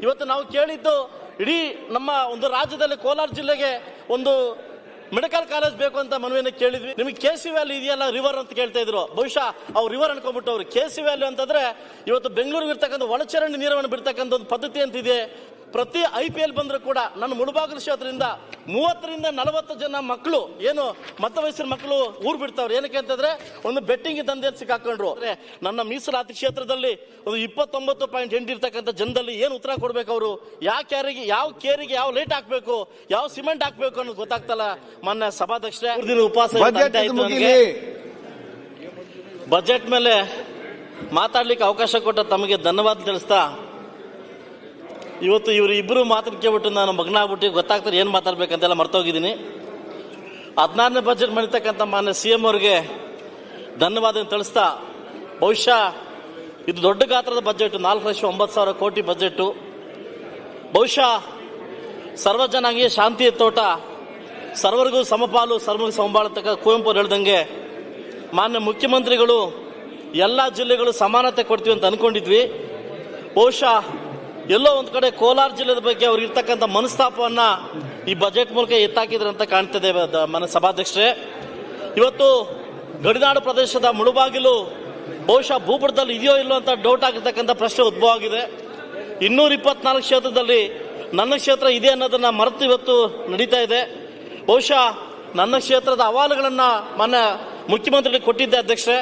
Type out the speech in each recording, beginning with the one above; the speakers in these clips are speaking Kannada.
ಇವತ್ತು ನಾವು ಕೇಳಿದ್ದು ಇಡೀ ನಮ್ಮ ಒಂದು ರಾಜ್ಯದಲ್ಲಿ ಕೋಲಾರ ಜಿಲ್ಲೆಗೆ ಒಂದು ಮೆಡಿಕಲ್ ಕಾಲೇಜ್ ಬೇಕು ಅಂತ ಮನವಿಯನ್ನು ಕೇಳಿದ್ವಿ. ನಿಮಗೆ ಕೆ ಸಿ ವ್ಯಾಲಿ ಇದೆಯಲ್ಲ ರಿವರ್ ಅಂತ ಕೇಳ್ತಾ ಇದ್ರು. ಬಹುಶಃ ಅವ್ರು ರಿವರ್ ಅನ್ಕೊಂಡ್ಬಿಟ್ಟವ್ರು. ಕೆ ಸಿ ವ್ಯಾಲಿ ಅಂತಂದ್ರೆ ಇವತ್ತು ಬೆಂಗಳೂರಿಗೆ ಇರ್ತಕ್ಕಂಥ ಒಳಚರಂಡಿ ನೀರನ್ನು ಬಿಡ್ತಕ್ಕಂಥ ಒಂದು ಪದ್ಧತಿ ಅಂತಿದೆ. ಪ್ರತಿ ಐ ಪಿ ಎಲ್ ಬಂದರೂ ಕೂಡ ನನ್ನ ಮುಳುಬಾಗಿಲು ಕ್ಷೇತ್ರದಿಂದ ಮೂವತ್ತರಿಂದ ನಲವತ್ತು ಜನ ಮಕ್ಕಳು, ಏನು ಮಧ್ಯ ವಯಸ್ಸಿನ ಮಕ್ಕಳು ಊರು ಬಿಡ್ತಾವ್ರು. ಏನಕ್ಕೆ ಅಂತಂದ್ರೆ ಒಂದು ಬೆಟ್ಟಿಂಗ್ ದಂಧೆ ಸಿಕ್ಕಾಕೊಂಡ್ರು. ಅಂದ್ರೆ ನನ್ನ ಮೀಸಲಾತಿ ಕ್ಷೇತ್ರದಲ್ಲಿ ಒಂದು ಇಪ್ಪತ್ತೊಂಬತ್ತು ಪಾಯಿಂಟ್ ಎಂಟು ಇರ್ತಕ್ಕಂಥ ಜನದಲ್ಲಿ ಏನು ಉತ್ತರ ಕೊಡ್ಬೇಕು ಅವರು? ಯಾವ ಕ್ಯಾರಿಗೆ, ಯಾವ ಕೇರಿಗೆ ಯಾವ ಲೈಟ್ ಹಾಕಬೇಕು, ಯಾವ ಸಿಮೆಂಟ್ ಹಾಕ್ಬೇಕು ಅನ್ನೋದು ಗೊತ್ತಾಗ್ತಲ್ಲ. ಮೊನ್ನೆ ದಿನ ಉಪವಾಸ. ಬಜೆಟ್ ಮೇಲೆ ಮಾತಾಡ್ಲಿಕ್ಕೆ ಅವಕಾಶ ಕೊಟ್ಟ ತಮಗೆ ಧನ್ಯವಾದ ತಿಳಿಸ್ತಾ ಇವತ್ತು ಇವರು ಇಬ್ಬರು ಮಾತನ್ನು ಕೇಳ್ಬಿಟ್ಟು ನಾನು ಮಗ್ನ ಆಗ್ಬಿಟ್ಟು ಗೊತ್ತಾಗ್ತಾರೆ ಏನು ಮಾತಾಡ್ಬೇಕಂತೆಲ್ಲ ಮರ್ತೋಗಿದ್ದೀನಿ. ಹದಿನಾರನೇ ಬಜೆಟ್ ಮಾಡಿರ್ತಕ್ಕಂಥ ಮಾನ್ಯ ಸಿ ಎಂ ಅವ್ರಿಗೆ ಧನ್ಯವಾದ ತಿಳಿಸ್ತಾ ಬಹುಶಃ ಇದು ದೊಡ್ಡ ಗಾತ್ರದ ಬಜೆಟ್ ನಾಲ್ಕು ಲಕ್ಷ ಒಂಬತ್ತು ಸಾವಿರ ಕೋಟಿ ಬಜೆಟ್ಟು. ಬಹುಶಃ ಸರ್ವಜನಾಂಗೀಯ ಶಾಂತಿಯ ತೋಟ ಸರ್ವರಿಗೂ ಸಮಪಾಲು, ಸರ್ವರಿಗೂ ಸಮಬಾಳತಕ್ಕ ಕುವೆಂಪು ಹೇಳ್ದಂಗೆ, ಮಾನ್ಯ ಮುಖ್ಯಮಂತ್ರಿಗಳು, ಎಲ್ಲ ಜಿಲ್ಲೆಗಳು ಸಮಾನತೆ ಕೊಡ್ತೀವಿ ಅಂತ ಅನ್ಕೊಂಡಿದ್ವಿ. ಬಹುಶಃ ಎಲ್ಲೋ ಒಂದು ಕಡೆ ಕೋಲಾರ ಜಿಲ್ಲೆದ ಬಗ್ಗೆ ಅವ್ರಿಗೆ ಇರ್ತಕ್ಕಂಥ ಮನಸ್ತಾಪವನ್ನ ಈ ಬಜೆಟ್ ಮೂಲಕ ಎತ್ತಾಕಿದ್ರು ಅಂತ ಕಾಣ್ತದೆ ಮನ ಸಭಾಧ್ಯಕ್ಷರೇ. ಇವತ್ತು ಗಡಿನಾಡು ಪ್ರದೇಶದ ಮುಳುಬಾಗಿಲು ಬಹುಶಃ ಭೂಪಟದಲ್ಲಿ ಇದೆಯೋ ಇಲ್ಲೋ ಅಂತ ಡೌಟ್ ಆಗಿರ್ತಕ್ಕಂಥ ಪ್ರಶ್ನೆ ಉದ್ಭವ ಆಗಿದೆ. ಇನ್ನೂರ ಇಪ್ಪತ್ನಾಲ್ಕು ಕ್ಷೇತ್ರದಲ್ಲಿ ನನ್ನ ಕ್ಷೇತ್ರ ಇದೆ ಅನ್ನೋದನ್ನ ಮರೆತು ಇವತ್ತು ನಡೀತಾ ಇದೆ. ಬಹುಶಃ ನನ್ನ ಕ್ಷೇತ್ರದ ಅಹವಾಲುಗಳನ್ನು ಮೊನ್ನೆ ಮುಖ್ಯಮಂತ್ರಿಗಳಿಗೆ ಕೊಟ್ಟಿದ್ದೆ ಅಧ್ಯಕ್ಷರೇ.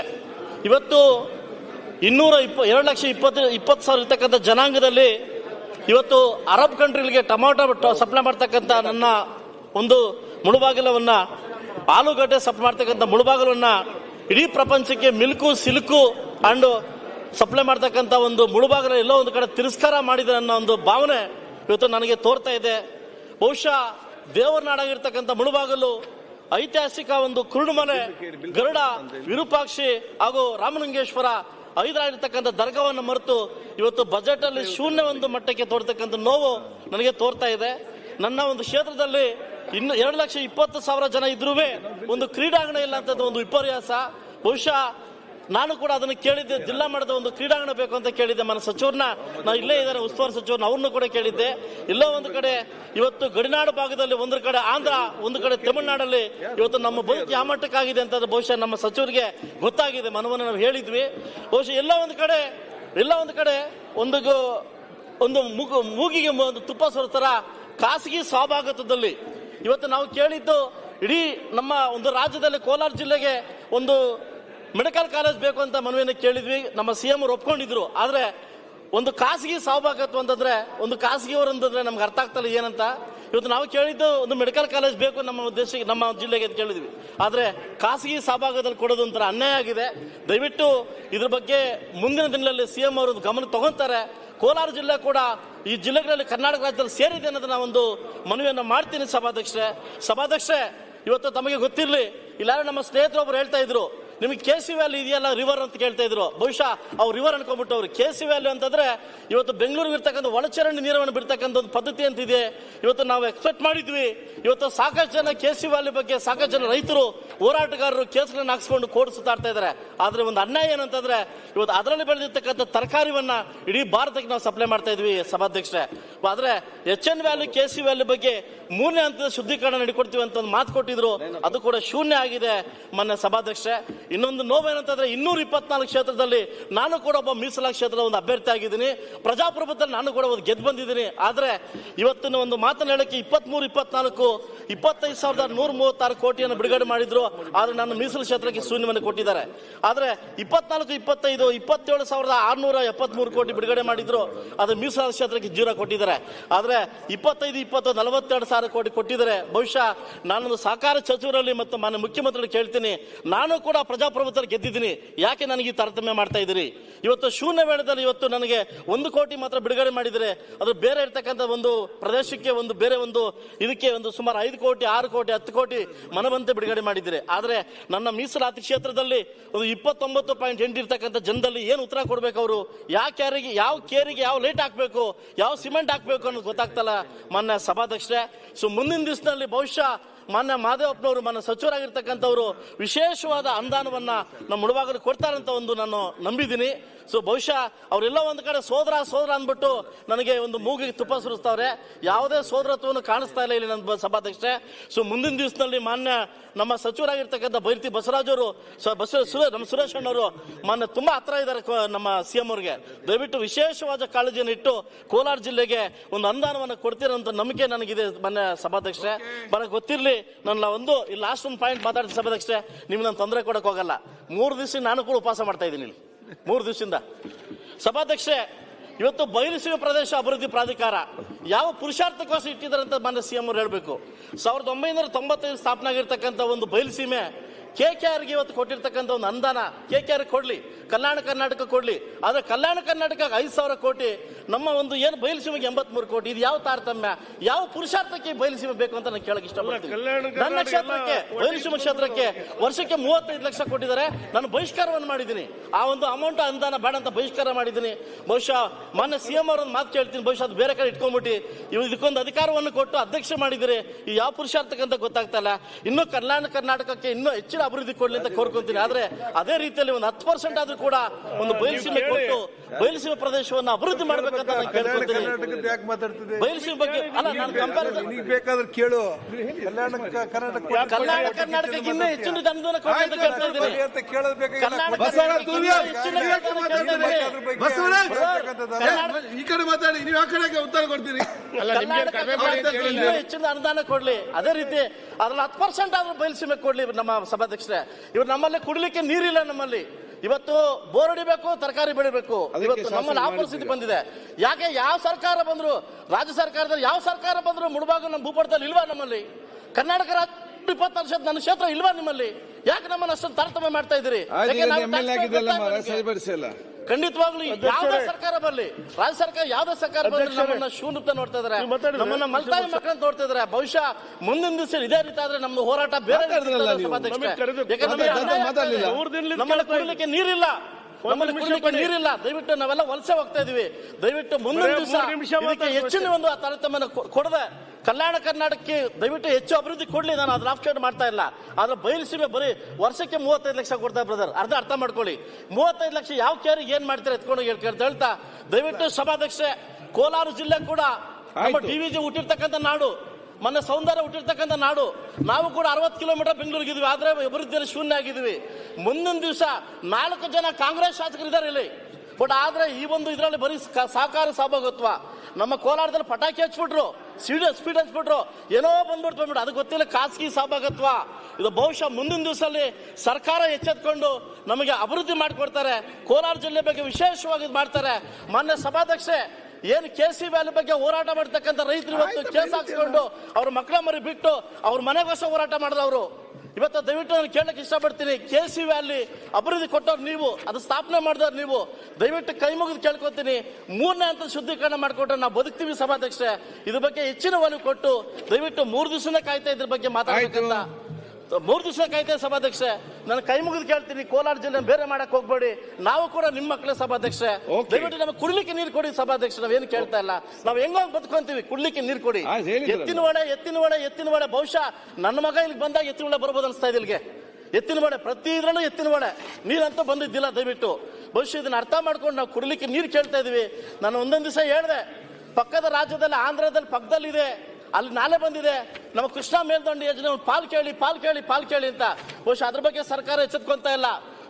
ಇವತ್ತು ಇನ್ನೂರ ಇಪ್ಪ ಎರಡು ಲಕ್ಷ ಇಪ್ಪತ್ತು ಇಪ್ಪತ್ತು ಸಾವಿರ ಇರ್ತಕ್ಕಂಥ ಜನಾಂಗದಲ್ಲಿ ಇವತ್ತು ಅರಬ್ ಕಂಟ್ರಿಗಳಿಗೆ ಟೊಮಾಟೊ ಸಪ್ಲೈ ಮಾಡ್ತಕ್ಕಂಥ ನನ್ನ ಒಂದು ಮುಳುಬಾಗಿಲವನ್ನು, ಆಲೂಗಡ್ಡೆ ಸಪ್ಲೈ ಮಾಡ್ತಕ್ಕಂಥ ಮುಳುಬಾಗಿಲನ್ನು ಇಡೀ ಪ್ರಪಂಚಕ್ಕೆ ಮಿಲ್ಕು, ಸಿಲ್ಕು ಅಂಡ್ ಸಪ್ಲೈ ಮಾಡ್ತಕ್ಕಂಥ ಒಂದು ಮುಳುಬಾಗಿಲ ಎಲ್ಲೋ ಒಂದು ಕಡೆ ತಿರಸ್ಕಾರ ಮಾಡಿದೆ ಅನ್ನೋ ಒಂದು ಭಾವನೆ ಇವತ್ತು ನನಗೆ ತೋರ್ತಾ ಇದೆ. ಬಹುಶಃ ದೇವರ ನಾಡಾಗಿರ್ತಕ್ಕಂಥ ಮುಳುಬಾಗಲು, ಐತಿಹಾಸಿಕ ಒಂದು ಕುರುಡುಮನೆ ಗರುಡ, ವಿರೂಪಾಕ್ಷಿ ಹಾಗೂ ರಾಮಲಿಂಗೇಶ್ವರ ಐದರಾಗಿರ್ತಕ್ಕಂಥ ದರ್ಗವನ್ನು ಮರೆತು ಇವತ್ತು ಬಜೆಟ್ ಅಲ್ಲಿ ಶೂನ್ಯ ಒಂದು ಮಟ್ಟಕ್ಕೆ ತೋರ್ತಕ್ಕಂಥ ನೋವು ನನಗೆ ತೋರ್ತಾ ಇದೆ. ನನ್ನ ಒಂದು ಕ್ಷೇತ್ರದಲ್ಲಿ ಇನ್ನು ಎರಡು ಲಕ್ಷ ಇಪ್ಪತ್ತು ಸಾವಿರ ಜನ ಇದ್ರೂ ಒಂದು ಕ್ರೀಡಾಂಗಣ ಇಲ್ಲ ಅಂತ ಒಂದು ವಿಪರ್ಯಾಸ. ಬಹುಶಃ ನಾನು ಕೂಡ ಅದನ್ನು ಕೇಳಿದ್ದೆ, ಜಿಲ್ಲಾ ಮಟ್ಟದ ಒಂದು ಕ್ರೀಡಾಂಗಣ ಬೇಕು ಅಂತ ಕೇಳಿದ್ದೆ ಮನ ಸಚಿವರನ್ನ. ನಾವು ಇಲ್ಲೇ ಇದ್ದಾರೆ, ಉಸ್ತುವಾರಿ ಸಚಿವರನ್ನ ಅವ್ರನ್ನೂ ಕೂಡ ಕೇಳಿದ್ದೆ. ಎಲ್ಲೋ ಒಂದು ಕಡೆ ಇವತ್ತು ಗಡಿನಾಡು ಭಾಗದಲ್ಲಿ ಒಂದು ಕಡೆ ಆಂಧ್ರ, ಒಂದು ಕಡೆ ತಮಿಳುನಾಡಲ್ಲಿ ಇವತ್ತು ನಮ್ಮ ಬದುಕು ಯಾವ ಮಟ್ಟಕ್ಕಾಗಿದೆ ಅಂತ ಬಹುಶಃ ನಮ್ಮ ಸಚಿವರಿಗೆ ಗೊತ್ತಾಗಿದೆ, ಮನವನ್ನು ನಾವು ಹೇಳಿದ್ವಿ. ಬಹುಶಃ ಎಲ್ಲ ಒಂದು ಕಡೆ, ಎಲ್ಲ ಒಂದು ಕಡೆ ಒಂದು ಒಂದು ಮೂಗು, ಮೂಗಿಗೆ ಒಂದು ತುಪ್ಪ ಸುರತರ ತರ ಖಾಸಗಿ ಸಹಭಾಗತ್ವದಲ್ಲಿ ಇವತ್ತು ನಾವು ಕೇಳಿದ್ದು ಇಡೀ ನಮ್ಮ ಒಂದು ರಾಜ್ಯದಲ್ಲಿ ಕೋಲಾರ ಜಿಲ್ಲೆಗೆ ಒಂದು ಮೆಡಿಕಲ್ ಕಾಲೇಜ್ ಬೇಕು ಅಂತ ಮನವಿಯನ್ನು ಕೇಳಿದ್ವಿ. ನಮ್ಮ ಸಿ ಎಂ ಒಪ್ಕೊಂಡಿದ್ರು. ಆದರೆ ಒಂದು ಖಾಸಗಿ ಸಹಭಾಗತ್ವ ಅಂತಂದ್ರೆ, ಒಂದು ಖಾಸಗಿಯವರು ಅಂತಂದ್ರೆ ನಮ್ಗೆ ಅರ್ಥ ಆಗ್ತಲ್ಲ ಏನಂತ. ಇವತ್ತು ನಾವು ಕೇಳಿದ್ದು ಒಂದು ಮೆಡಿಕಲ್ ಕಾಲೇಜ್ ಬೇಕು ನಮ್ಮ ದೇಶಕ್ಕೆ ನಮ್ಮ ಜಿಲ್ಲೆಗೆ ಅಂತ ಕೇಳಿದ್ವಿ. ಆದರೆ ಖಾಸಗಿ ಸಹಭಾಗದಲ್ಲಿ ಕೊಡೋದು ಒಂಥರ ಅನ್ಯಾಯ ಆಗಿದೆ. ದಯವಿಟ್ಟು ಇದ್ರ ಬಗ್ಗೆ ಮುಂದಿನ ದಿನಗಳಲ್ಲಿ ಸಿ ಎಂ ಅವರು ಗಮನ ತಗೊಂತಾರೆ. ಕೋಲಾರ ಜಿಲ್ಲೆ ಕೂಡ ಈ ಜಿಲ್ಲೆಗಳಲ್ಲಿ ಕರ್ನಾಟಕ ರಾಜ್ಯದಲ್ಲಿ ಸೇರಿದೆ ಅನ್ನೋದನ್ನ ಒಂದು ಮನವಿಯನ್ನು ಮಾಡ್ತೀನಿ ಸಭಾಧ್ಯಕ್ಷರೇ. ಸಭಾಧ್ಯಕ್ಷರೇ, ಇವತ್ತು ತಮಗೆ ಗೊತ್ತಿರಲಿ ಇಲ್ಲಾರು ನಮ್ಮ ಸ್ನೇಹಿತರೊಬ್ಬರು ಹೇಳ್ತಾ ಇದ್ರು ನಿಮಗೆ ಕೆ ಸಿ ವ್ಯಾಲಿ ಇದೆಯಲ್ಲ ರಿವರ್ ಅಂತ ಕೇಳ್ತಾ ಇದ್ರು. ಬಹುಶಃ ಅವ್ರು ರಿವರ್ ಅನ್ಕೊಂಡ್ಬಿಟ್ಟವ್ರು ಕೆ ಸಿ ವ್ಯಾಲಿ ಅಂತಂದ್ರೆ ಇವತ್ತು ಬೆಂಗಳೂರಿಗೆ ಇರ್ತಕ್ಕಂಥ ಒಳಚರಂಡಿ ನೀರನ್ನು ಬಿಡ್ತಕ್ಕಂಥ ಒಂದು ಪದ್ಧತಿ ಅಂತಿದೆ. ಇವತ್ತು ನಾವು ಎಕ್ಸ್ಪೆಕ್ಟ್ ಮಾಡಿದ್ವಿ. ಇವತ್ತು ಸಾಕಷ್ಟು ಜನ ಕೆ ಸಿ ವ್ಯಾಲಿ ಬಗ್ಗೆ ಸಾಕಷ್ಟು ಜನ ರೈತರು, ಹೋರಾಟಗಾರರು ಕೇಸ್ಗಳನ್ನ ಹಾಕ್ಸ್ಕೊಂಡು ಕೋರ್ಟ್ ಸುತ್ತಾಡ್ತಾ ಇದ್ದಾರೆ ಆದ್ರೆ ಒಂದು ಅನ್ಯಾಯ ಏನಂತಂದ್ರೆ ಇವತ್ತು ಅದರಲ್ಲಿ ಬೆಳೆದಿರ್ತಕ್ಕಂಥ ತರಕಾರಿವನ್ನ ಇಡೀ ಭಾರತಕ್ಕೆ ನಾವು ಸಪ್ಲೈ ಮಾಡ್ತಾ ಇದ್ವಿ ಸಭಾಧ್ಯಕ್ಷರೇ. ಆದ್ರೆ H N valley K C valley ಬಗ್ಗೆ ಮೂರನೇ ಹಂತದ ಶುದ್ಧೀಕರಣ ನಡೆಕೊಡ್ತೀವಿ ಅಂತ ಒಂದು ಮಾತು ಕೊಟ್ಟಿದ್ರು. ಅದು ಕೂಡ ಶೂನ್ಯ ಆಗಿದೆ. ಮೊನ್ನೆ ಸಭಾಧ್ಯಕ್ಷರೇ ಇನ್ನೊಂದು ನೋವೇನಂತಂದ್ರೆ ಇನ್ನೂರ ಇಪ್ಪತ್ನಾಲ್ಕು ಕ್ಷೇತ್ರದಲ್ಲಿ ನಾನು ಕೂಡ ಒಬ್ಬ ಮೀಸಲಾ ಕ್ಷೇತ್ರದ ಒಂದು ಅಭ್ಯರ್ಥಿ ಆಗಿದ್ದೀನಿ. ಪ್ರಜಾಪ್ರಭುತ್ವದಲ್ಲಿ ನಾನು ಕೂಡ ಒಂದು ಗೆದ್ದು ಬಂದಿದ್ದೀನಿ. ಆದರೆ ಇವತ್ತಿನ ಒಂದು ಮಾತನ್ನು ಹೇಳಕ್ಕೆ ಇಪ್ಪತ್ಮೂರು, ಇಪ್ಪತ್ನಾಲ್ಕು, ಇಪ್ಪತ್ತೈದು ಸಾವಿರದ ನೂರ ಮೂವತ್ತಾರು ಕೋಟಿಯನ್ನು ಬಿಡುಗಡೆ ಮಾಡಿದ್ರು. ಆದರೆ ನನ್ನ ಮೀಸಲು ಕ್ಷೇತ್ರಕ್ಕೆ ಶೂನ್ಯವನ್ನು ಕೊಟ್ಟಿದ್ದಾರೆ. ಆದರೆ ಇಪ್ಪತ್ನಾಲ್ಕು, ಇಪ್ಪತ್ತೈದು, ಇಪ್ಪತ್ತೇಳು ಸಾವಿರದ ಆರುನೂರ ಎಪ್ಪತ್ಮೂರು ಕೋಟಿ ಬಿಡುಗಡೆ ಮಾಡಿದ್ರು. ಅದು ಮೀಸಲಾತಿ ಕ್ಷೇತ್ರಕ್ಕೆ ಜೀರೋ ಕೊಟ್ಟಿದ್ದಾರೆ. ಆದರೆ ಇಪ್ಪತ್ತೈದು, ಇಪ್ಪತ್ತು, ನಲವತ್ತೆರಡು ಸಾವಿರ ಕೋಟಿ ಕೊಟ್ಟಿದ್ದಾರೆ. ಬಹುಶಃ ನಾನೊಂದು ಸಹಕಾರ ಸಚಿವರಲ್ಲಿ ಮತ್ತು ಮಾನ್ಯ ಮುಖ್ಯಮಂತ್ರಿಗಳು ಕೇಳ್ತೀನಿ. ನಾನು ಕೂಡ ಪ್ರಜಾಪ್ರಭುತ್ವದಲ್ಲಿ ಗೆದ್ದಿದ್ದೀನಿ. ಯಾಕೆ ನನಗೆ ಈ ತಾರತಮ್ಯ ಮಾಡ್ತಾ ಇದ್ದೀರಿ? ಇವತ್ತು ಶೂನ್ಯ ವೇಳದಲ್ಲಿ ಇವತ್ತು ನನಗೆ ಒಂದು ಕೋಟಿ ಮಾತ್ರ ಬಿಡುಗಡೆ ಮಾಡಿದರೆ, ಅದು ಬೇರೆ ಇರ್ತಕ್ಕಂಥ ಒಂದು ಪ್ರದೇಶಕ್ಕೆ ಒಂದು ಬೇರೆ ಒಂದು ಇದಕ್ಕೆ ಒಂದು ಸುಮಾರು ಐದು ಕೋಟಿ, ಆರು ಕೋಟಿ, ಹತ್ತು ಕೋಟಿ ಮನವಂತೆ ಬಿಡುಗಡೆ ಮಾಡಿದ್ದೀರಿ. ಆದರೆ ನನ್ನ ಮೀಸಲಾತಿ ಕ್ಷೇತ್ರದಲ್ಲಿ ಒಂದು ಇಪ್ಪತ್ತೊಂಬತ್ತು ಪಾಯಿಂಟ್ ಎಂಟು ಇರ್ತಕ್ಕಂಥ ಜನದಲ್ಲಿ ಏನು ಉತ್ತರ ಕೊಡಬೇಕು ಅವರು? ಯಾವ ಕ್ಯಾರಿಗೆ, ಯಾವ ಕೇರಿಗೆ ಯಾವ ಲೈಟ್ ಹಾಕಬೇಕು, ಯಾವ ಸಿಮೆಂಟ್ ಹಾಕಬೇಕು ಅನ್ನೋದು ಗೊತ್ತಾಗ್ತಲ್ಲ ಮೊನ್ನೆ ಸಭಾಧ್ಯಕ್ಷರೇ. ಸೊ ಮುಂದಿನ ದಿವಸದಲ್ಲಿ ಬಹುಶಃ ಮಾನ್ಯ ಮಾದೇವಪ್ಪನವರು, ಮಾನ್ಯ ಸಚಿವರಾಗಿರ್ತಕ್ಕಂಥವರು ವಿಶೇಷವಾದ ಅನುದಾನವನ್ನು ನಮ್ಮ ಮುಳುವಾಗಲು ಕೊಡ್ತಾರಂತ ಒಂದು ನಾನು ನಂಬಿದ್ದೀನಿ. ಸೊ ಬಹುಶಃ ಅವರೆಲ್ಲ ಒಂದು ಕಡೆ ಸೋದರ ಸೋದರ ಅಂದ್ಬಿಟ್ಟು ನನಗೆ ಒಂದು ಮೂಗಿಗೆ ತುಪ್ಪ ಸುರಿಸ್ತಾವ್ರೆ. ಯಾವುದೇ ಸೋದರತ್ವವನ್ನು ಕಾಣಿಸ್ತಾ ಇಲ್ಲ ಇಲ್ಲಿ ನನ್ನ ಸಭಾಧ್ಯಕ್ಷೆ ಸೊ ಮುಂದಿನ ದಿವಸದಲ್ಲಿ ಮಾನ್ಯ ನಮ್ಮ ಸಚಿವರಾಗಿರ್ತಕ್ಕಂಥ ಬೈರತಿ ಬಸವರಾಜ್ ಅವರು, ಸ- ಬಸವ ಸುರೇ- ನಮ್ಮ ಸುರೇಶ್ ಅಣ್ಣವರು ಮಾನ್ಯ ತುಂಬಾ ಹತ್ರ ಇದ್ದಾರೆ ನಮ್ಮ ಸಿ ಎಂ ಅವ್ರಿಗೆ. ದಯವಿಟ್ಟು ವಿಶೇಷವಾದ ಕಾಳಜಿಯನ್ನು ಇಟ್ಟು ಕೋಲಾರ ಜಿಲ್ಲೆಗೆ ಒಂದು ಅನುದಾನವನ್ನು ಕೊಡ್ತೀರಂತ ನಂಬಿಕೆ ನನಗಿದೆ ಮೊನ್ನೆ ಸಭಾಧ್ಯಕ್ಷೆ ನನಗೆ ಗೊತ್ತಿರಲಿ, ನನ್ನ ಒಂದು ಲಾಸ್ಟ್ ಒಂದು ಪಾಯಿಂಟ್ ಮಾತಾಡಿದ ಸಭಾಧ್ಯಕ್ಷೆ ನಿಮ್ಗೆ ನಾನು ತೊಂದರೆ ಕೊಡಕ್ ಹೋಗಲ್ಲ. ಮೂರು ದಿವಸ ನಾನು ಕೂಡ ಉಪವಾಸ ಮಾಡ್ತಾ ಇದ್ದೀನಿ ಮೂರು ದಿವಸದಿಂದ. ಸಭಾಧ್ಯಕ್ಷೆ ಇವತ್ತು ಬಯಲುಸೀಮೆ ಪ್ರದೇಶ ಅಭಿವೃದ್ಧಿ ಪ್ರಾಧಿಕಾರ. ಯಾವ ಪುರುಷಾರ್ಥಕ್ಕೋಸ್ಕರ ಇಟ್ಟಿದ್ದಾರೆ ಅಂತ ಮಾನ್ಯ ಸಿಎಂ ಅವರು ಹೇಳಬೇಕು. ಸಾವಿರದ ಒಂಬೈನೂರ ತೊಂಬತ್ತೈದು ಸ್ಥಾಪನೆ ಆಗಿರ್ತಕ್ಕಂಥ ಒಂದು ಬಯಲುಸೀಮೆ ಕೆ ಕೆ ಆರ್ಗೆ ಇವತ್ತು ಕೊಟ್ಟಿರ್ತಕ್ಕಂಥ ಒಂದು ಅನುದಾನ ಕೆ ಕೆ ಆರ್ ಕೊಡ್ಲಿ. ಕಲ್ಯಾಣ ಕರ್ನಾಟಕ ಕೊಡ್ಲಿ. ಆದ್ರೆ ಕಲ್ಯಾಣ ಕರ್ನಾಟಕ ಐದು ಸಾವಿರ ಕೋಟಿ ನಮ್ಮ ಒಂದು ಏನು ಬಯಲುಸೀಮೆಗೆ ಎಂಬತ್ಮೂರು ಕೋಟಿ ಇದು ಯಾವ ತಾರತಮ್ಯ ಯಾವ ಪುರುಷಾರ್ಥಕ್ಕೆ ಬಯಲುಸೀಮೆ ಬೇಕು ಅಂತ ನಾನು ಕೇಳಕ್ಕೆ ಇಷ್ಟಪಡ್ತೀನಿ. ನನ್ನ ಕ್ಷೇತ್ರಕ್ಕೆ ಬಯಲುಸೀಮೆ ಕ್ಷೇತ್ರಕ್ಕೆ ವರ್ಷಕ್ಕೆ ಮೂವತ್ತೈದು ಲಕ್ಷ ಕೊಟ್ಟಿದ್ದಾರೆ. ನಾನು ಬಹಿಷ್ಕಾರವನ್ನು ಮಾಡಿದ್ದೀನಿ. ಆ ಒಂದು ಅಮೌಂಟ್ ಅನುದಾನ ಬೇಡ ಅಂತ ಬಹಿಷ್ಕಾರ ಮಾಡಿದ್ದೀನಿ. ಬಹುಶಃ ಮಾನ್ಯ ಸಿ ಎಂ ಅವ್ರ ಒಂದು ಮಾತು ಕೇಳ್ತೀನಿ. ಬಹುಶಃ ಅದು ಬೇರೆ ಕಡೆ ಇಟ್ಕೊಂಡ್ಬಿಟ್ಟು ಇವ್ ಇದಕ್ಕೊಂದು ಅಧಿಕಾರವನ್ನು ಕೊಟ್ಟು ಅಧ್ಯಕ್ಷ ಮಾಡಿದಿರಿ ಈ ಯಾವ ಪುರುಷಾರ್ಥಕ್ಕಂತ ಗೊತ್ತಾಗ್ತಾ ಇಲ್ಲ. ಇನ್ನೂ ಕಲ್ಯಾಣ ಕರ್ನಾಟಕಕ್ಕೆ ಇನ್ನೂ ಹೆಚ್ಚಿನ ಅಭಿವೃದ್ಧಿ ಕೊಡಲಿ ಅಂತ ಕೋರ್ಕೊಂತೀನಿ. ಆದ್ರೆ ಅದೇ ರೀತಿಯಲ್ಲಿ ಒಂದು ಹತ್ತು ಪರ್ಸೆಂಟ್ ಆದ್ರೂ ಕೂಡ ಒಂದು ಬಯಲುಸೀಮೆ ಕೊಟ್ಟು ಬಯಲುಸೀಮೆ ಪ್ರದೇಶವನ್ನು ಅಭಿವೃದ್ಧಿ ಮಾಡ್ಬೇಕಂತ ನಾನು ಕೇಳ್ಕೊತೀನಿ. ಬಯಲುಸೀಮೆ ಬಗ್ಗೆ ಅಲ್ಲ ನಾನು ಕಂಪ್ಯಾರಿಸನ್ ನಿನಗೆ ಬೇಕಾದ್ರೆ ಕೇಳು. ಕಲ್ಯಾಣ ಕರ್ನಾಟಕ ಕಲ್ಯಾಣ ಕರ್ನಾಟಕಕ್ಕೆ ಇನ್ನೂ ಹೆಚ್ಚಿನ ಅನುದಾನ ಕೊಡಿ ಅಂತ ಕೇಳ್ತಾ ಇದ್ದೀನಿ. ಹೆಚ್ಚಿನ. ಈ ಕಡೆ ಮಾತಾಡಿ ನೀವು ಆ ಕಡೆಗೆ ಉತ್ತರ ಕೊಡ್ತೀರಿ ಹೆಚ್ಚಿನ ಅನುದಾನ ಕೊಡ್ಲಿ. ಅದೇ ರೀತಿ ಅದ್ರಲ್ಲಿ ಹತ್ತು ಪರ್ಸೆಂಟ್ ಆದ್ರೂ ಬಯಲುಸೀಮೆ ಕೊಡ್ಲಿ ನಮ್ಮ ಸಭಾಧ್ಯಕ್ಷರೇ ಇವ್ರು ನಮ್ಮಲ್ಲಿ ಕುಡಿಲಿಕ್ಕೆ ನೀರಿಲ್ಲ ನಮ್ಮಲ್ಲಿ. ಇವತ್ತು ಬೋರ್ ಹೊಡಿಬೇಕು ತರಕಾರಿ ಬೆಳಿಬೇಕು. ಇವತ್ತು ನಮ್ಮಲ್ಲಿ ಆ ಪರಿಸ್ಥಿತಿ ಬಂದಿದೆ. ಯಾಕೆ ಯಾವ ಸರ್ಕಾರ ಬಂದ್ರು ರಾಜ್ಯ ಸರ್ಕಾರದಲ್ಲಿ ಯಾವ ಸರ್ಕಾರ ಬಂದ್ರು ಮುಳುಬಾಗ ನಮ್ಮ ಭೂಪಟದಲ್ಲಿ ಇಲ್ವಾ ನಮ್ಮಲ್ಲಿ? ಕರ್ನಾಟಕ ರಾಜ್ಯ ಇಪ್ಪತ್ತು ವರ್ಷ ನನ್ನ ಕ್ಷೇತ್ರ ಇಲ್ವಾ ನಿಮ್ಮಲ್ಲಿ? ಯಾಕೆ ನಮ್ಮನ್ನ ಅಷ್ಟೊಂದು ತಾರತಮ್ಯ ಮಾಡ್ತಾ ಇದ್ದೀರಿ? ಖಂಡಿತವಾಗ್ಲೂ ಯಾವ್ದೇ ಸರ್ಕಾರ ಬರ್ಲಿ. ರಾಜ್ಯ ಸರ್ಕಾರ ಯಾವ್ದೇ ಸರ್ಕಾರ ಬರಲಿ ನಮ್ಮನ್ನ ಶೂನ್ಯತ ನೋಡ್ತಾ ಇದಾರೆ. ಮಾತಾಡಿದ್ರೆ ನಮ್ಮನ್ನ ಮಲ್ತಾಯಿ ಮಕ್ಕಳನ್ನ ನೋಡ್ತಾ ಇದಾರೆ. ಬಹುಶಃ ಮುಂದಿನ ದಿವಸ ಇದೇ ರೀತಿ ಆದ್ರೆ ನಮ್ದು ಹೋರಾಟ ಬೇರೆ ಸಭಾಧ್ಯಕ್ಷ ಯಾಕಂದ್ರೆ ಕುಡಿಲಿಕ್ಕೆ ನೀರಿಲ್ಲ. ನಮ್ಮಲ್ಲಿ ಕುಡಿಯಕ್ಕೆ ನೀರಿಲ್ಲ. ದಯವಿಟ್ಟು ನಾವೆಲ್ಲ ವಲಸೆ ಹೋಗ್ತಾ ಇದೀವಿ. ದಯವಿಟ್ಟು ಮುಂದಿನ ದಿವಸ ಹೆಚ್ಚಿನ ಒಂದು ತಾರತಮ್ಯನ ಕೊ- ಕೊಡದೆ ಕಲ್ಯಾಣ ಕರ್ನಾಟಕಕ್ಕೆ ದಯವಿಟ್ಟು ಹೆಚ್ಚು ಅಭಿವೃದ್ಧಿ ಕೊಡ್ಲಿ. ನಾನು ಅದ್ರ ಆಪ್ಷನ್ ಮಾಡ್ತಾ ಇಲ್ಲ. ಆದ್ರೆ ಬಯಲುಸೀಮೆ ಬರೀ ವರ್ಷಕ್ಕೆ ಮೂವತ್ತೈದು ಲಕ್ಷ ಕೊಡ್ತಾರೆ ಬ್ರದರ್ ಅರ್ಧ ಅರ್ಥ ಮಾಡ್ಕೊಳ್ಳಿ. ಮೂವತ್ತೈದು ಲಕ್ಷ ಯಾವ ಕೇರಿಗೆ ಏನ್ ಮಾಡ್ತಾರೆ ಎತ್ಕೊಂಡು ಹೇಳ್ತಾ ಹೇಳ್ತಾ ದಯವಿಟ್ಟು ಸಭಾಧ್ಯಕ್ಷೆ ಕೋಲಾರ ಜಿಲ್ಲೆ ಕೂಡ ನಮ್ಮ ಡಿ ವಿ ಜಿ ಹುಟ್ಟಿರ್ತಕ್ಕಂಥ ನಾಡು. ಮೊನ್ನೆ ಸೌಂದರ್ಯ ಹುಟ್ಟಿರ್ತಕ್ಕಂಥ ನಾಡು. ನಾವು ಕೂಡ ಅರವತ್ತು ಕಿಲೋಮೀಟರ್ ಬೆಂಗಳೂರಿಗೆ ಇದೀವಿ ಆದ್ರೆ ಅಭಿವೃದ್ಧಿಯಲ್ಲಿ ಶೂನ್ಯ ಆಗಿದ್ವಿ ಮುಂದಿನ ದಿವಸ ನಾಲ್ಕು ಜನ ಕಾಂಗ್ರೆಸ್ ಶಾಸಕರಿದ್ದಾರೆ ಇಲ್ಲಿ. ಬಟ್ ಆದ್ರೆ ಈ ಒಂದು ಇದರಲ್ಲಿ ಬರೀ ಸಹಕಾರ ಸಹಭಾಗತ್ವ ನಮ್ಮ ಕೋಲಾರದಲ್ಲಿ ಪಟಾಕಿ ಹಚ್ಬಿಟ್ರು ಸ್ಪೀಡ್ ಸ್ಪೀಡ್ ಹಚ್ಬಿಟ್ರು ಏನೋ ಬಂದ್ಬಿಟ್ಟು ಬಂದ್ಬಿಟ್ಟು ಅದು ಗೊತ್ತಿಲ್ಲ, ಖಾಸಗಿ ಸಹಭಾಗತ್ವ ಇದು ಬಹುಶಃ ಮುಂದಿನ ದಿವಸದಲ್ಲಿ ಸರ್ಕಾರ ಎಚ್ಚೆತ್ಕೊಂಡು ನಮಗೆ ಅಭಿವೃದ್ಧಿ ಮಾಡಿಕೊಡ್ತಾರೆ. ಕೋಲಾರ ಜಿಲ್ಲೆ ಬಗ್ಗೆ ವಿಶೇಷವಾಗಿ ಮಾಡ್ತಾರೆ. ಮಾನ್ಯ ಸಭಾಧ್ಯಕ್ಷೆ ಏನು ಕೆ ಸಿ ವ್ಯಾಲಿ ಬಗ್ಗೆ ಹೋರಾಟ ಮಾಡ್ತಕ್ಕಂಥ ರೈತರು ಇವತ್ತು ಕೇಸ್ ಹಾಕ್ಸ್ಕೊಂಡು ಅವ್ರ ಮಕ್ಕಳ ಮರಿ ಬಿಟ್ಟು ಅವ್ರ ಮನೆಗೋಸ್ಕರ ಹೋರಾಟ ಮಾಡಿದವರು ಇವತ್ತು ದಯವಿಟ್ಟು ನಾನು ಕೇಳಕ್ಕೆ ಇಷ್ಟಪಡ್ತೀನಿ ಕೆ ಸಿ ವ್ಯಾಲಿ ಅಭಿವೃದ್ಧಿ ಕೊಟ್ಟವ್ರು ನೀವು ಅದು ಸ್ಥಾಪನೆ ಮಾಡಿದವ್ರು ನೀವು. ದಯವಿಟ್ಟು ಕೈ ಮುಗಿದು ಕೇಳ್ಕೊತೀನಿ ಮೂರನೇ ಹಂತ ಶುದ್ಧೀಕರಣ ಮಾಡಿಕೊಟ್ರೆ ನಾವು ಬದುಕ್ತೀವಿ ಸಭಾಧ್ಯಕ್ಷೆ ಇದ್ರ ಬಗ್ಗೆ ಹೆಚ್ಚಿನ ಒಲವು ಕೊಟ್ಟು ದಯವಿಟ್ಟು ಮೂರು ದಿವಸನೇ ಕಾಯ್ತಾ ಇದ್ರ ಬಗ್ಗೆ ಮಾತಾಡ್ಬೇಕಂತ ಮೂರು ದಿವಸ ಕಾಯ್ತಾ ಸಭಾಧ್ಯಕ್ಷ. ಸಭಾಧ್ಯಕ್ಷೆ ನಾನು ಕೈ ಮುಗಿದು ಕೇಳ್ತೀನಿ ಕೋಲಾರ ಜಿಲ್ಲೆ ಬೇರೆ ಮಾಡಕ್ ಹೋಗ್ಬೇಡಿ. ನಾವು ಕೂಡ ನಿಮ್ಮ ಮಕ್ಕಳೇ ಸಭಾಧ್ಯಕ್ಷೆ. ದಯವಿಟ್ಟು ನಮಗೆ ಕುಡ್ಲಿಕ್ಕೆ ನೀರು ಕೊಡಿ ಸಭಾಧ್ಯಕ್ಷ ನಾವೇನು ಕೇಳ್ತಾ ಇಲ್ಲ. ನಾವು ಹೆಂಗೋ ಬದುಕೊಂತೀವಿ? ಕುಡ್ಲಿಕ್ಕೆ ನೀರು ಕೊಡಿ. ಎತ್ತಿನ ಒಡೆ ಎತ್ತಿನ ಒಡೆ ಎತ್ತಿನ ಒಡೆ. ಬಹುಶಃ ನನ್ನ ಮಗ ಇಲ್ಲಿಗೆ ಬಂದಾಗ ಎತ್ತಿನ ಒಡೆ ಬರ್ಬೋದು ಅನಿಸ್ತಾ ಇದೆ ಇಲ್ಲಿಗೆ. ಎತ್ತಿನ ಒಡೆ ಪ್ರತಿ ಇದ್ರಲ್ಲೂ ಎತ್ತಿನ ಒಡೆ. ನೀರಂತೂ ಬಂದಿದ್ದಿಲ್ಲ ದಯವಿಟ್ಟು. ಬಹುಶಃ ಇದನ್ನ ಅರ್ಥ ಮಾಡ್ಕೊಂಡು ನಾವು ಕುಡ್ಲಿಕ್ಕೆ ನೀರು ಕೇಳ್ತಾ ಇದೀವಿ. ನಾನು ಒಂದೊಂದು ದಿವಸ ಹೇಳ್ದೆ ಪಕ್ಕದ ರಾಜ್ಯದಲ್ಲಿ ಆಂಧ್ರದಲ್ಲಿ ಪಕ್ಕದಲ್ಲಿದೆ. ಅಲ್ಲಿ ನಾಳೆ ಬಂದಿದೆ. ನಮ್ಮ ಕೃಷ್ಣ ಮೇಲ್ದಂಡ ಯೋಜನೆ ಪಾಲ್ ಕೇಳಿ ಪಾಲ್ ಕೇಳಿ ಪಾಲ್ ಕೇಳಿ ಅಂತ. ಬಹುಶಃ ಅದ್ರ ಬಗ್ಗೆ ಸರ್ಕಾರ ಎಚ್ಚೆತ್ಕೊಂತ ಇಲ್ಲ.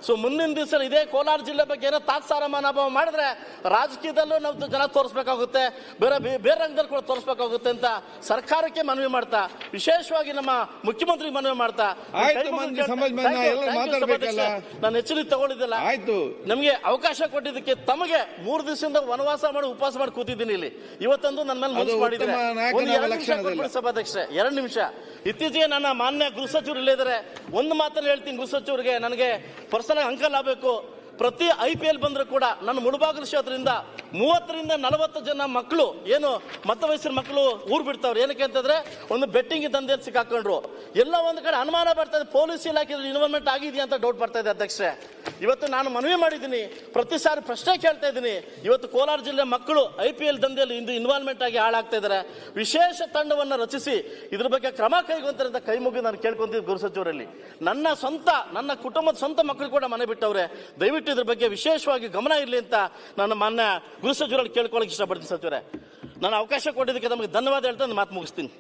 ಸೊ ಮುಂದಿನ ದಿವಸ ಇದೇ ಕೋಲಾರ ಜಿಲ್ಲೆ ಬಗ್ಗೆ ಏನೋ ತಾತ್ಸಾರ ಮನೋಭಾವ ಮಾಡಿದ್ರೆ ರಾಜಕೀಯದಲ್ಲೂ ನಾವು ಜನ ತೋರಿಸ್ಬೇಕಾಗುತ್ತೆ ಬೇರೆ ಬೇರೆ ರಂಗದಲ್ಲಿ ಕೂಡ ತೋರಿಸ್ಬೇಕಾಗುತ್ತೆ ಅಂತ ಸರ್ಕಾರಕ್ಕೆ ಮನವಿ ಮಾಡ್ತಾ ವಿಶೇಷವಾಗಿ ನಮ್ಮ ಮುಖ್ಯಮಂತ್ರಿ ಮನವಿ ಮಾಡ್ತಾ. ನಾನು ಹೆಚ್ಚಿನ ತಗೊಳ್ಳಿದ್ದಿಲ್ಲ. ಆಯ್ತು. ನಮಗೆ ಅವಕಾಶ ಕೊಟ್ಟಿದ್ದಕ್ಕೆ ತಮಗೆ ಮೂರು ದಿವಸದಿಂದ ವನವಾಸ ಮಾಡಿ ಉಪವಾಸ ಮಾಡಿ ಕೂತಿದ್ದೀನಿ ಇಲ್ಲಿ. ಇವತ್ತೊಂದು ನನ್ನ ಮೇಲೆ ಮನಸ್ಸು ಮಾಡಿದ್ರೆ ಒಂದು ಎರಡು ನಿಮಿಷ ಸಭಾಧ್ಯಕ್ಷೆ ಎರಡು ನಿಮಿಷ. ಇತ್ತೀಚೆಗೆ ನನ್ನ ಮಾನ್ಯ ಗೃಹ ಸಚಿವರು ಇಲ್ಲಿದ್ದಾರೆ ಒಂದು ಮಾತನ್ನು ಹೇಳ್ತೀನಿ ಗೃಹ ಸಚಿವರಿಗೆ ನನಗೆ ಪರ್ಸನಲ್ ಅಂಕಲ್ ಆಗಬೇಕು. ಪ್ರತಿ ಐ ಪಿ ಎಲ್ ಬಂದ್ರು ಕೂಡ ನನ್ನ ಮುಳುಬಾಗಿಲು ಕ್ಷೇತ್ರದಿಂದ ಮೂವತ್ತರಿಂದ ನಲವತ್ತು ಜನ ಮಕ್ಕಳು, ಏನು ಮತ ವಯಸ್ಸಿನ ಮಕ್ಕಳು ಊರು ಬಿಡ್ತಾವ್ರು. ಏನಕ್ಕೆ ಅಂತಂದ್ರೆ ಒಂದು ಬೆಟ್ಟಿಂಗ್ ದಂಧೆ ಸಿಕ್ಕಾಕೊಂಡ್ರು. ಎಲ್ಲ ಒಂದು ಕಡೆ ಅನುಮಾನ ಬರ್ತಾ ಇದೆ. ಪೊಲೀಸ್ ಇಲಾಖೆ ಇನ್ವಾಲ್ವ್ಮೆಂಟ್ ಆಗಿದೆಯಾ ಅಂತ ಡೌಟ್ ಬರ್ತಾ ಇದೆ ಅಧ್ಯಕ್ಷರೇ. ಇವತ್ತು ನಾನು ಮನವಿ ಮಾಡಿದ್ದೀನಿ. ಪ್ರತಿ ಸಾರಿ ಪ್ರಶ್ನೆ ಕೇಳ್ತಾ ಇದ್ದೀನಿ. ಇವತ್ತು ಕೋಲಾರ ಜಿಲ್ಲೆ ಮಕ್ಕಳು ಐ ಪಿ ಎಲ್ ದಂಧೆಯಲ್ಲಿ ಇಂದು ಇನ್ವಾಲ್ವ್ಮೆಂಟ್ ಆಗಿ ಹಾಳಾಗ್ತಾ ಇದ್ದಾರೆ. ವಿಶೇಷ ತಂಡವನ್ನು ರಚಿಸಿ ಇದ್ರ ಬಗ್ಗೆ ಕ್ರಮ ಕೈಗೊಂತಾರೆ ಅಂತ ಕೈ ಮುಗಿದು ನಾನು ಕೇಳ್ಕೊಂತಿದ್ದೆ ಗೃಹ ಸಚಿವರಲ್ಲಿ. ನನ್ನ ಸ್ವಂತ, ನನ್ನ ಕುಟುಂಬದ ಸ್ವಂತ ಮಕ್ಕಳು ಕೂಡ ಮನೆ ಬಿಟ್ಟವ್ರೆ. ದಯವಿಟ್ಟು ಇದ್ರ ಬಗ್ಗೆ ವಿಶೇಷವಾಗಿ ಗಮನ ಇರಲಿ ಅಂತ ನನ್ನ ಮಾನ್ಯ ಗೃಹ ಸಚಿವರಲ್ಲಿ ಕೇಳ್ಕೊಳ್ಳೋಕೆ ಇಷ್ಟಪಡ್ತೀನಿ ಸಚಿವರೇ ನಾನು ಅವಕಾಶ ಕೊಟ್ಟಿದ್ದಕ್ಕೆ ನಮಗೆ ಧನ್ಯವಾದ ಹೇಳ್ತಾ ನಾನು ಮಾತು ಮುಗಿಸ್ತೀನಿ.